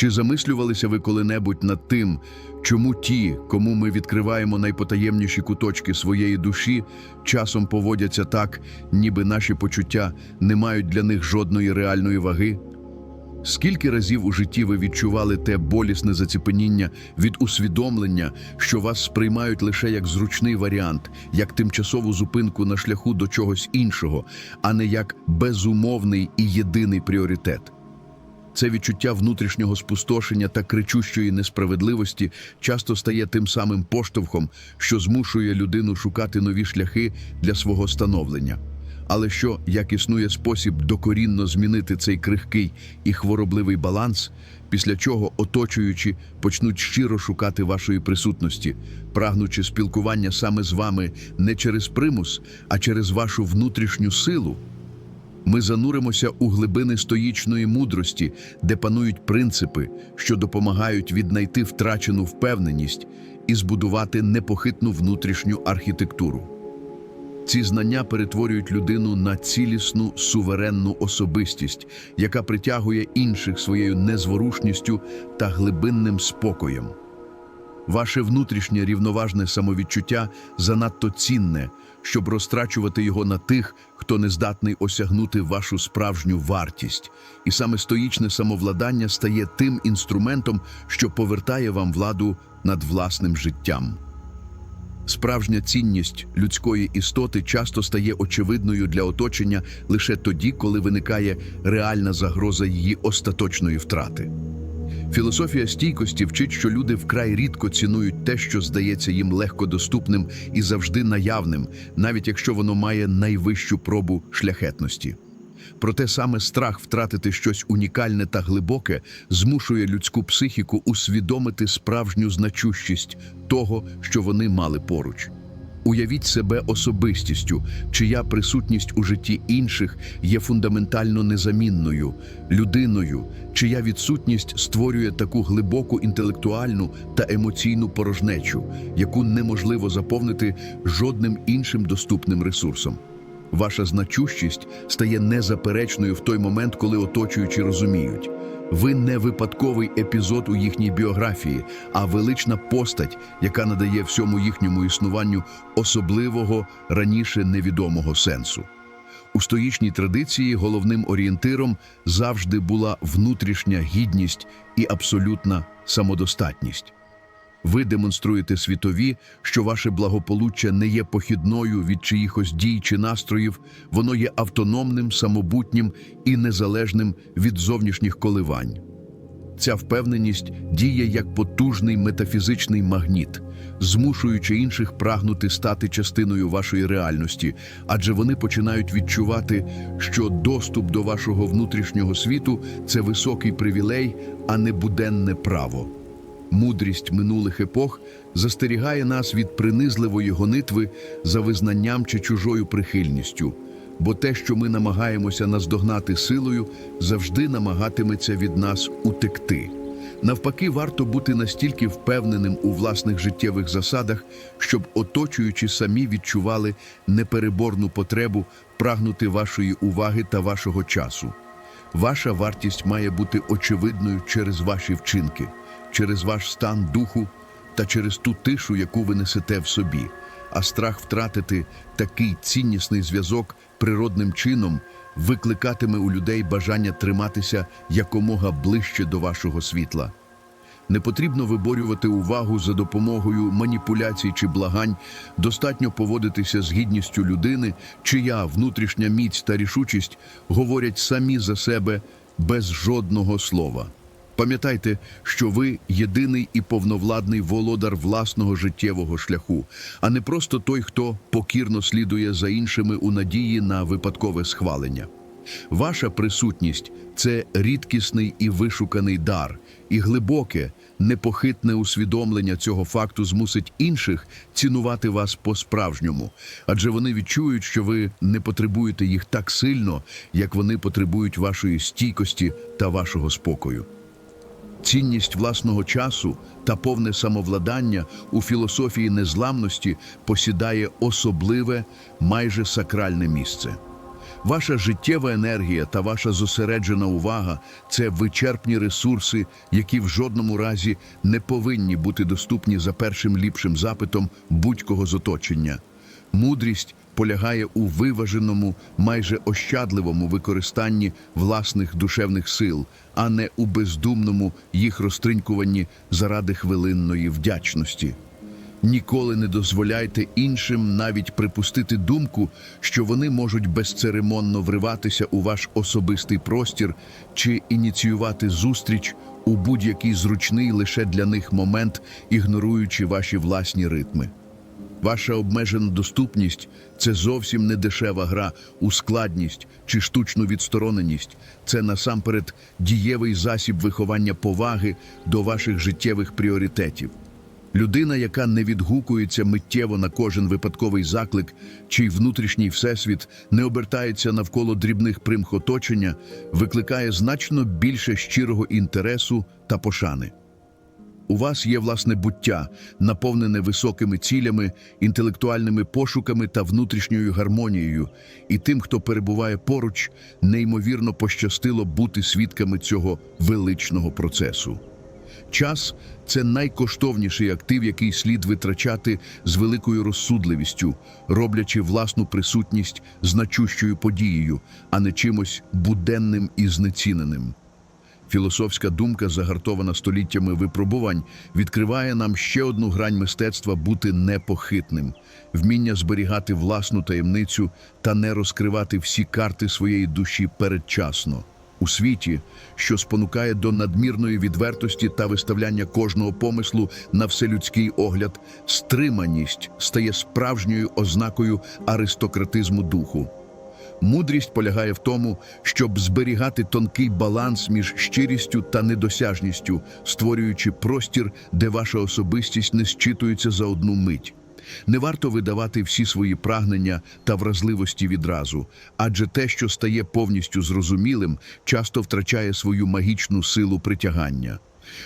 Чи замислювалися ви коли-небудь над тим, чому ті, кому ми відкриваємо найпотаємніші куточки своєї душі, часом поводяться так, ніби наші почуття не мають для них жодної реальної ваги? Скільки разів у житті ви відчували те болісне заціпеніння від усвідомлення, що вас сприймають лише як зручний варіант, як тимчасову зупинку на шляху до чогось іншого, а не як безумовний і єдиний пріоритет? Це відчуття внутрішнього спустошення та кричущої несправедливості часто стає тим самим поштовхом, що змушує людину шукати нові шляхи для свого становлення. Але що, як існує спосіб докорінно змінити цей крихкий і хворобливий баланс, після чого оточуючі почнуть щиро шукати вашої присутності, прагнучи спілкування саме з вами не через примус, а через вашу внутрішню силу? Ми зануримося у глибини стоїчної мудрості, де панують принципи, що допомагають віднайти втрачену впевненість і збудувати непохитну внутрішню архітектуру. Ці знання перетворюють людину на цілісну суверенну особистість, яка притягує інших своєю незворушністю та глибинним спокоєм. Ваше внутрішнє рівноважне самовідчуття занадто цінне, щоб розтрачувати його на тих, хто не здатний осягнути вашу справжню вартість. І саме стоїчне самовладання стає тим інструментом, що повертає вам владу над власним життям. Справжня цінність людської істоти часто стає очевидною для оточення лише тоді, коли виникає реальна загроза її остаточної втрати. Філософія стійкості вчить, що люди вкрай рідко цінують те, що здається їм легкодоступним і завжди наявним, навіть якщо воно має найвищу пробу шляхетності. Проте саме страх втратити щось унікальне та глибоке змушує людську психіку усвідомити справжню значущість того, що вони мали поруч. Уявіть себе особистістю, чия присутність у житті інших є фундаментально незамінною, людиною, чия відсутність створює таку глибоку інтелектуальну та емоційну порожнечу, яку неможливо заповнити жодним іншим доступним ресурсом. Ваша значущість стає незаперечною в той момент, коли оточуючі розуміють. Ви не випадковий епізод у їхній біографії, а велична постать, яка надає всьому їхньому існуванню особливого раніше невідомого сенсу. У стоїчній традиції головним орієнтиром завжди була внутрішня гідність і абсолютна самодостатність. Ви демонструєте світові, що ваше благополуччя не є похідною від чиїхось дій чи настроїв, воно є автономним, самобутнім і незалежним від зовнішніх коливань. Ця впевненість діє як потужний метафізичний магніт, змушуючи інших прагнути стати частиною вашої реальності, адже вони починають відчувати, що доступ до вашого внутрішнього світу це високий привілей, а не буденне право. Мудрість минулих епох застерігає нас від принизливої гонитви за визнанням чи чужою прихильністю, бо те, що ми намагаємося наздогнати силою, завжди намагатиметься від нас утекти. Навпаки, варто бути настільки впевненим у власних життєвих засадах, щоб оточуючі самі відчували непереборну потребу прагнути вашої уваги та вашого часу. Ваша вартість має бути очевидною через ваші вчинки, через ваш стан духу та через ту тишу, яку ви несете в собі. А страх втратити такий ціннісний зв'язок природним чином викликатиме у людей бажання триматися якомога ближче до вашого світла. Не потрібно виборювати увагу за допомогою маніпуляцій чи благань, достатньо поводитися з гідністю людини, чия внутрішня міць та рішучість говорять самі за себе без жодного слова. Пам'ятайте, що ви єдиний і повновладний володар власного життєвого шляху, а не просто той, хто покірно слідує за іншими у надії на випадкове схвалення. Ваша присутність це рідкісний і вишуканий дар, і глибоке, непохитне усвідомлення цього факту змусить інших цінувати вас по-справжньому, адже вони відчують, що ви не потребуєте їх так сильно, як вони потребують вашої стійкості та вашого спокою. Цінність власного часу та повне самовладання у філософії незламності посідає особливе, майже сакральне місце. Ваша життєва енергія та ваша зосереджена увага це вичерпні ресурси, які в жодному разі не повинні бути доступні за першим ліпшим запитом будь-кого з оточення. Мудрість полягає у виваженому, майже ощадливому використанні власних душевних сил, а не у бездумному їх розтринькуванні заради хвилинної вдячності. Ніколи не дозволяйте іншим навіть припустити думку, що вони можуть безцеремонно вриватися у ваш особистий простір чи ініціювати зустріч у будь-який зручний лише для них момент, ігноруючи ваші власні ритми. Ваша обмежена доступність це зовсім не дешева гра у складність чи штучну відстороненість. Це насамперед дієвий засіб виховання поваги до ваших життєвих пріоритетів. Людина, яка не відгукується миттєво на кожен випадковий заклик, чий внутрішній всесвіт не обертається навколо дрібних примх оточення, викликає значно більше щирого інтересу та пошани. У вас є власне буття, наповнене високими цілями, інтелектуальними пошуками та внутрішньою гармонією, і тим, хто перебуває поруч, неймовірно пощастило бути свідками цього величного процесу. Час це найкоштовніший актив, який слід витрачати з великою розсудливістю, роблячи власну присутність значущою подією, а не чимось буденним і знеціненим. Філософська думка, загартована століттями випробувань, відкриває нам ще одну грань мистецтва бути непохитним, вміння зберігати власну таємницю та не розкривати всі карти своєї душі передчасно. У світі, що спонукає до надмірної відвертості та виставляння кожного помислу на вселюдський огляд, стриманість стає справжньою ознакою аристократизму духу. Мудрість полягає в тому, щоб зберігати тонкий баланс між щирістю та недосяжністю, створюючи простір, де ваша особистість не зчитується за одну мить. Не варто видавати всі свої прагнення та вразливості відразу, адже те, що стає повністю зрозумілим, часто втрачає свою магічну силу притягання.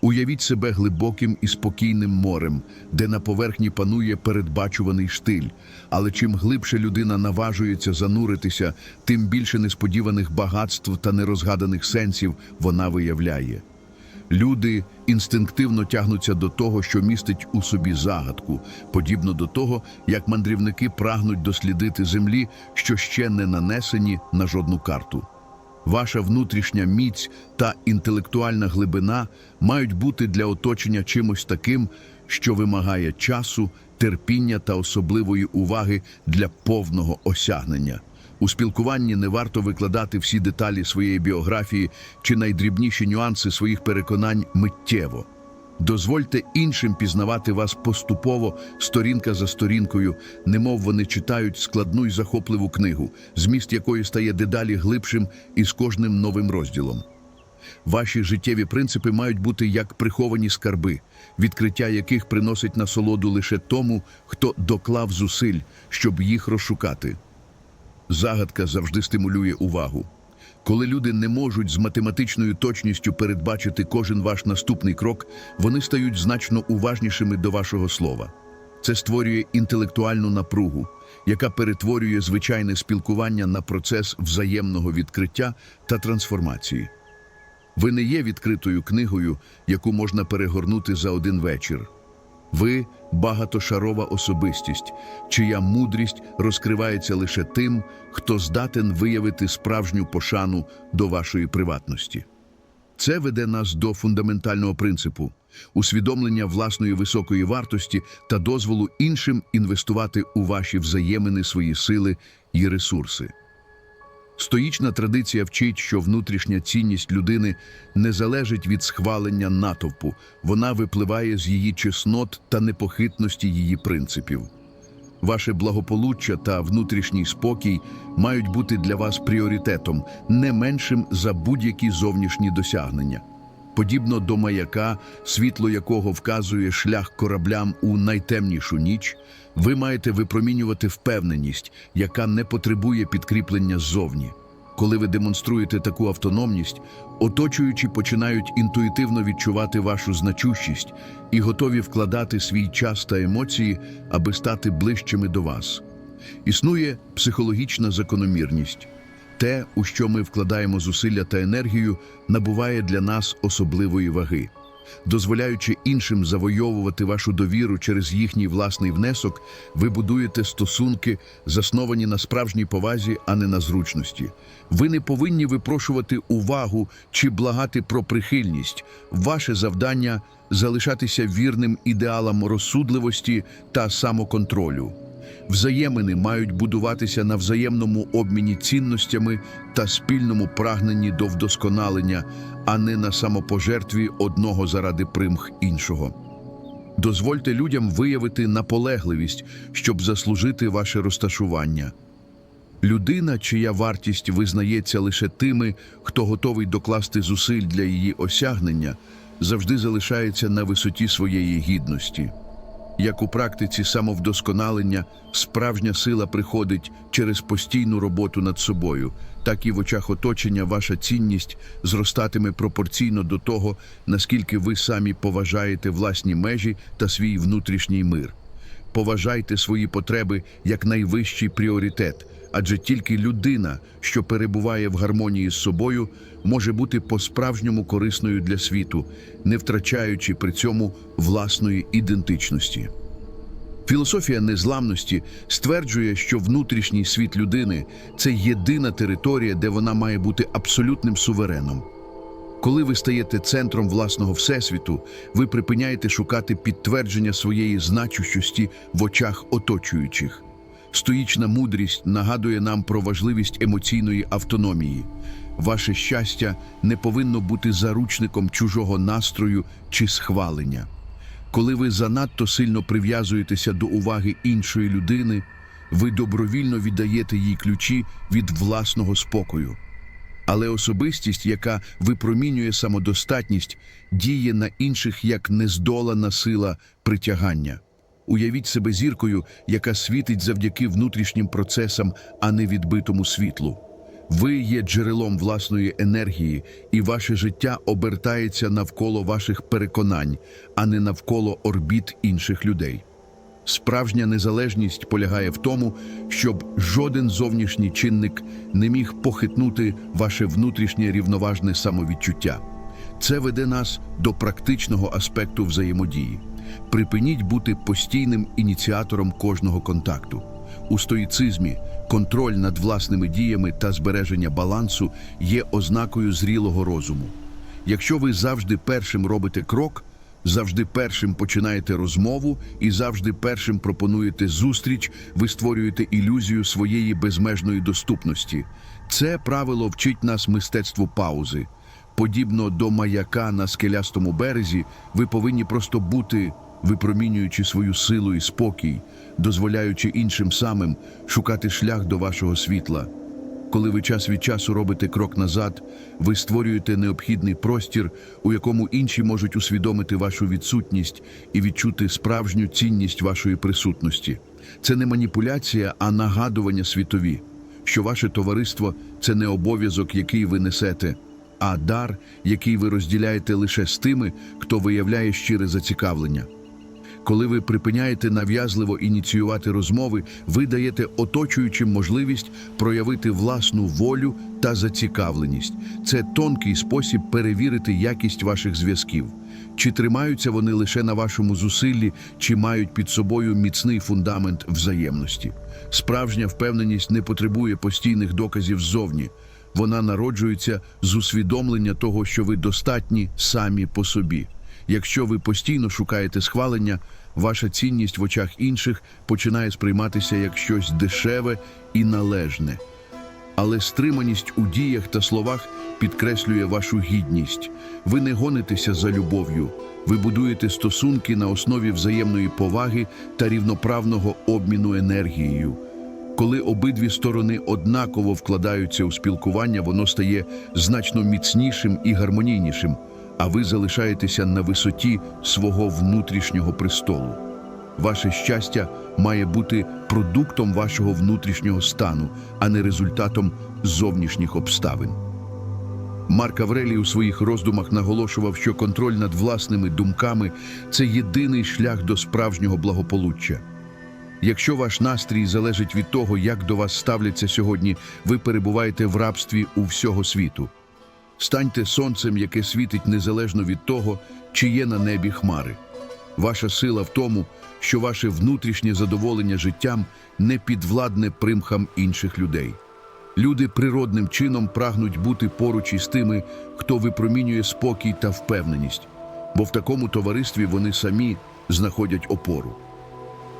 Уявіть себе глибоким і спокійним морем, де на поверхні панує передбачуваний штиль. Але чим глибше людина наважується зануритися, тим більше несподіваних багатств та нерозгаданих сенсів вона виявляє. Люди інстинктивно тягнуться до того, що містить у собі загадку, подібно до того, як мандрівники прагнуть дослідити землі, що ще не нанесені на жодну карту. Ваша внутрішня міць та інтелектуальна глибина мають бути для оточення чимось таким, що вимагає часу, терпіння та особливої уваги для повного осягнення. У спілкуванні не варто викладати всі деталі своєї біографії чи найдрібніші нюанси своїх переконань миттєво. Дозвольте іншим пізнавати вас поступово, сторінка за сторінкою, немов вони читають складну й захопливу книгу, зміст якої стає дедалі глибшим із кожним новим розділом. Ваші життєві принципи мають бути як приховані скарби, відкриття яких приносить насолоду лише тому, хто доклав зусиль, щоб їх розшукати. Загадка завжди стимулює увагу. Коли люди не можуть з математичною точністю передбачити кожен ваш наступний крок, вони стають значно уважнішими до вашого слова. Це створює інтелектуальну напругу, яка перетворює звичайне спілкування на процес взаємного відкриття та трансформації. Ви не є відкритою книгою, яку можна перегорнути за один вечір. Ви багатошарова особистість, чия мудрість розкривається лише тим, хто здатен виявити справжню пошану до вашої приватності. Це веде нас до фундаментального принципу усвідомлення власної високої вартості та дозволу іншим інвестувати у ваші взаємини свої сили і ресурси. Стоїчна традиція вчить, що внутрішня цінність людини не залежить від схвалення натовпу, вона випливає з її чеснот та непохитності її принципів. Ваше благополуччя та внутрішній спокій мають бути для вас пріоритетом, не меншим за будь-які зовнішні досягнення. Подібно до маяка, світло якого вказує шлях кораблям у найтемнішу ніч, ви маєте випромінювати впевненість, яка не потребує підкріплення ззовні. Коли ви демонструєте таку автономність, оточуючі починають інтуїтивно відчувати вашу значущість і готові вкладати свій час та емоції, аби стати ближчими до вас. Існує психологічна закономірність. Те, у що ми вкладаємо зусилля та енергію, набуває для нас особливої ваги. Дозволяючи іншим завойовувати вашу довіру через їхній власний внесок, ви будуєте стосунки, засновані на справжній повазі, а не на зручності. Ви не повинні випрошувати увагу чи благати про прихильність. Ваше завдання залишатися вірним ідеалам розсудливості та самоконтролю. Взаємини мають будуватися на взаємному обміні цінностями та спільному прагненні до вдосконалення, а не на самопожертві одного заради примх іншого. Дозвольте людям виявити наполегливість, щоб заслужити ваше розташування. Людина, чия вартість визнається лише тими, хто готовий докласти зусиль для її осягнення, завжди залишається на висоті своєї гідності. Як у практиці самовдосконалення, справжня сила приходить через постійну роботу над собою, так і в очах оточення ваша цінність зростатиме пропорційно до того, наскільки ви самі поважаєте власні межі та свій внутрішній мир. Поважайте свої потреби як найвищий пріоритет, адже тільки людина, що перебуває в гармонії з собою, може бути по-справжньому корисною для світу, не втрачаючи при цьому власної ідентичності. Філософія незламності стверджує, що внутрішній світ людини це єдина територія, де вона має бути абсолютним сувереном. Коли ви стаєте центром власного всесвіту, ви припиняєте шукати підтвердження своєї значущості в очах оточуючих. Стоїчна мудрість нагадує нам про важливість емоційної автономії. Ваше щастя не повинно бути заручником чужого настрою чи схвалення. Коли ви занадто сильно прив'язуєтеся до уваги іншої людини, ви добровільно віддаєте їй ключі від власного спокою. Але особистість, яка випромінює самодостатність, діє на інших як нездолана сила притягання. Уявіть себе зіркою, яка світить завдяки внутрішнім процесам, а не відбитому світлу. Ви є джерелом власної енергії, і ваше життя обертається навколо ваших переконань, а не навколо орбіт інших людей. Справжня незалежність полягає в тому, щоб жоден зовнішній чинник не міг похитнути ваше внутрішнє рівноважне самовідчуття. Це веде нас до практичного аспекту взаємодії. Припиніть бути постійним ініціатором кожного контакту. У стоїцизмі контроль над власними діями та збереження балансу є ознакою зрілого розуму. Якщо ви завжди першим робите крок, завжди першим починаєте розмову і завжди першим пропонуєте зустріч, ви створюєте ілюзію своєї безмежної доступності. Це правило вчить нас мистецтву паузи. Подібно до маяка на скелястому березі, ви повинні просто бути, випромінюючи свою силу і спокій, дозволяючи іншим самим шукати шлях до вашого світла. Коли ви час від часу робите крок назад, ви створюєте необхідний простір, у якому інші можуть усвідомити вашу відсутність і відчути справжню цінність вашої присутності. Це не маніпуляція, а нагадування світові, що ваше товариство це не обов'язок, який ви несете, а дар, який ви розділяєте лише з тими, хто виявляє щире зацікавлення. Коли ви припиняєте нав'язливо ініціювати розмови, ви даєте оточуючим можливість проявити власну волю та зацікавленість. Це тонкий спосіб перевірити якість ваших зв'язків. Чи тримаються вони лише на вашому зусиллі, чи мають під собою міцний фундамент взаємності. Справжня впевненість не потребує постійних доказів ззовні. Вона народжується з усвідомлення того, що ви достатні самі по собі. Якщо ви постійно шукаєте схвалення, ваша цінність в очах інших починає сприйматися як щось дешеве і належне. Але стриманість у діях та словах підкреслює вашу гідність. Ви не гонитеся за любов'ю, ви будуєте стосунки на основі взаємної поваги та рівноправного обміну енергією. Коли обидві сторони однаково вкладаються у спілкування, воно стає значно міцнішим і гармонійнішим, а ви залишаєтеся на висоті свого внутрішнього престолу. Ваше щастя має бути продуктом вашого внутрішнього стану, а не результатом зовнішніх обставин. Марк Аврелій у своїх роздумах наголошував, що контроль над власними думками це єдиний шлях до справжнього благополуччя. Якщо ваш настрій залежить від того, як до вас ставляться сьогодні, ви перебуваєте в рабстві у всього світу. Станьте сонцем, яке світить незалежно від того, чи є на небі хмари. Ваша сила в тому, що ваше внутрішнє задоволення життям не підвладне примхам інших людей. Люди природним чином прагнуть бути поруч із тими, хто випромінює спокій та впевненість, бо в такому товаристві вони самі знаходять опору.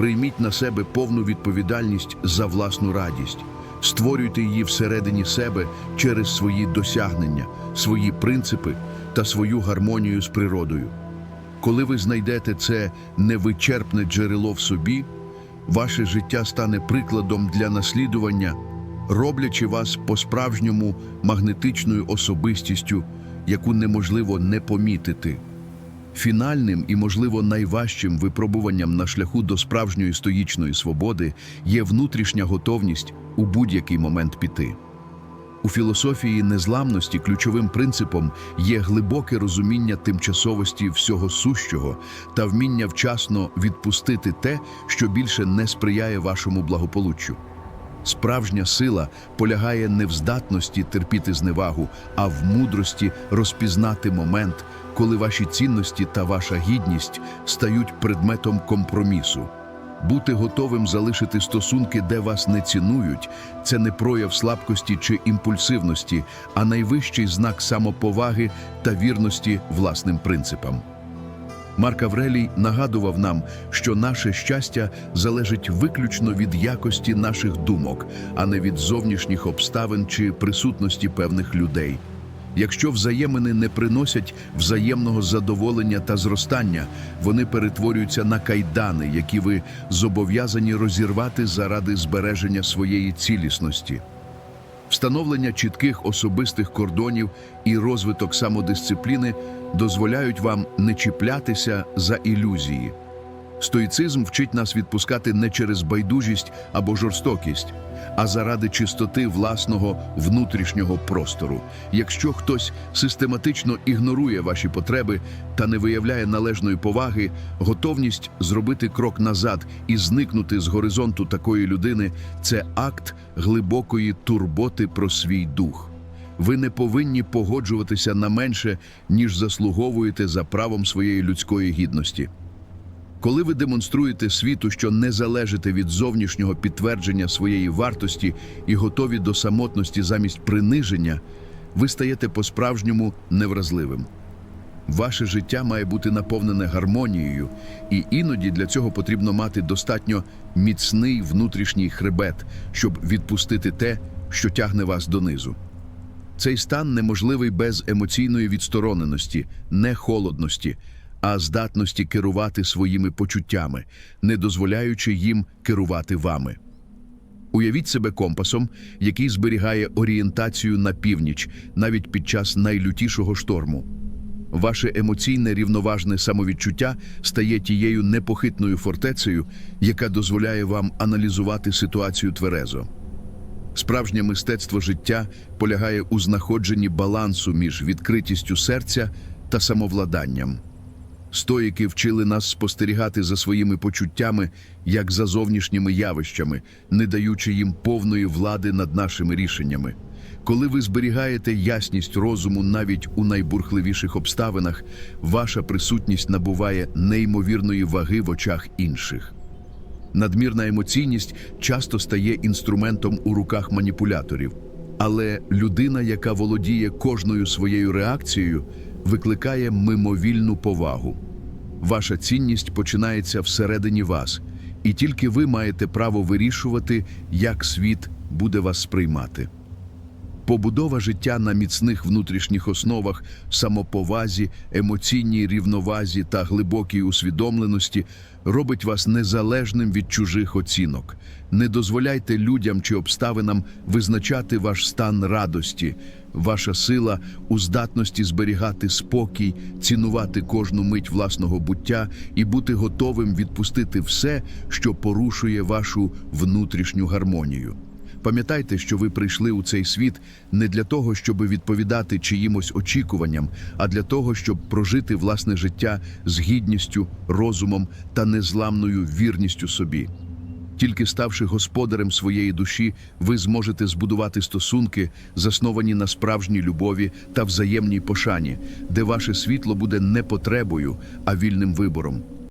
Прийміть на себе повну відповідальність за власну радість, створюйте її всередині себе через свої досягнення, свої принципи та свою гармонію з природою. Коли ви знайдете це невичерпне джерело в собі, ваше життя стане прикладом для наслідування, роблячи вас по-справжньому магнетичною особистістю, яку неможливо не помітити. Фінальним і, можливо, найважчим випробуванням на шляху до справжньої стоїчної свободи є внутрішня готовність у будь-який момент піти. У філософії незламності ключовим принципом є глибоке розуміння тимчасовості всього сущого та вміння вчасно відпустити те, що більше не сприяє вашому благополуччю. Справжня сила полягає не в здатності терпіти зневагу, а в мудрості розпізнати момент, коли ваші цінності та ваша гідність стають предметом компромісу. Бути готовим залишити стосунки, де вас не цінують, це не прояв слабкості чи імпульсивності, а найвищий знак самоповаги та вірності власним принципам. Марк Аврелій нагадував нам, що наше щастя залежить виключно від якості наших думок, а не від зовнішніх обставин чи присутності певних людей. Якщо взаємини не приносять взаємного задоволення та зростання, вони перетворюються на кайдани, які ви зобов'язані розірвати заради збереження своєї цілісності. Встановлення чітких особистих кордонів і розвиток самодисципліни дозволяють вам не чіплятися за ілюзії. Стоїцизм вчить нас відпускати не через байдужість або жорстокість, а заради чистоти власного внутрішнього простору. Якщо хтось систематично ігнорує ваші потреби та не виявляє належної поваги, готовність зробити крок назад і зникнути з горизонту такої людини це акт глибокої турботи про свій дух. Ви не повинні погоджуватися на менше, ніж заслуговуєте за правом своєї людської гідності. Коли ви демонструєте світу, що не залежите від зовнішнього підтвердження своєї вартості і готові до самотності замість приниження, ви стаєте по-справжньому невразливим. Ваше життя має бути наповнене гармонією, і іноді для цього потрібно мати достатньо міцний внутрішній хребет, щоб відпустити те, що тягне вас донизу. Цей стан неможливий без емоційної відстороненості, не холодності, а здатності керувати своїми почуттями, не дозволяючи їм керувати вами. Уявіть себе компасом, який зберігає орієнтацію на північ навіть під час найлютішого шторму. Ваше емоційне рівноважне самовідчуття стає тією непохитною фортецею, яка дозволяє вам аналізувати ситуацію тверезо. Справжнє мистецтво життя полягає у знаходженні балансу між відкритістю серця та самовладанням. Стоїки вчили нас спостерігати за своїми почуттями, як за зовнішніми явищами, не даючи їм повної влади над нашими рішеннями. Коли ви зберігаєте ясність розуму навіть у найбурхливіших обставинах, ваша присутність набуває неймовірної ваги в очах інших. Надмірна емоційність часто стає інструментом у руках маніпуляторів, але людина, яка володіє кожною своєю реакцією, викликає мимовільну повагу. Ваша цінність починається всередині вас, і тільки ви маєте право вирішувати, як світ буде вас сприймати. Побудова життя на міцних внутрішніх основах, самоповазі, емоційній рівновазі та глибокій усвідомленості робить вас незалежним від чужих оцінок. Не дозволяйте людям чи обставинам визначати ваш стан радості. Ваша сила у здатності зберігати спокій, цінувати кожну мить власного буття і бути готовим відпустити все, що порушує вашу внутрішню гармонію. Пам'ятайте, що ви прийшли у цей світ не для того, щоб відповідати чиїмось очікуванням, а для того, щоб прожити власне життя з гідністю, розумом та незламною вірністю собі. Тільки ставши господарем своєї душі, ви зможете збудувати стосунки, засновані на справжній любові та взаємній пошані, де ваше світло буде не потребою, а вільним вибором.